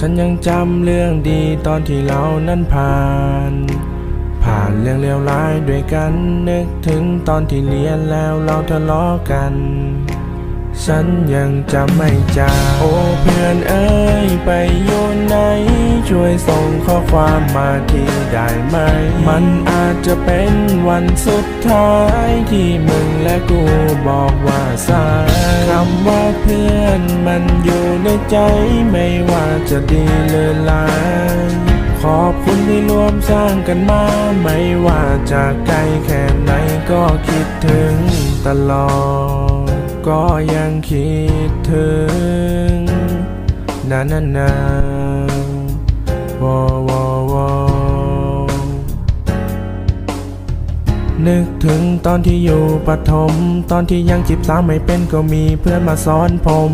ฉันยังจำเรื่องดีตอนที่เรานั้นผ่าน ผ่านเรื่องเลวร้ายด้วยกันนึกถึงตอนที่เรียนแล้วเราทะเลาะกัน ฉันยังจำไม่จางโอ้เพื่อนเอ้ยไปอยู่ไหน ช่วยส่งข้อความมาที่ได้ไหม มันอาจจะเป็นวันสุดท้ายที่มึ และกูบอกว่าสายคำว่าเพื่อนมันอยู่ในใจไม่ว่าจะดีหรือร้ายขอบคุณที่ร่วมสร้างกันมา ไม่ว่าจะไกลแค่ไหนก็คิดถึงตลอด ก็ยังคิดถึง นานานา วอวอวอ นึกถึงตอนที่อยู่ปฐม ตอนที่ยังจีบสาวไม่เป็นก็มีเพื่อนมาสอนผม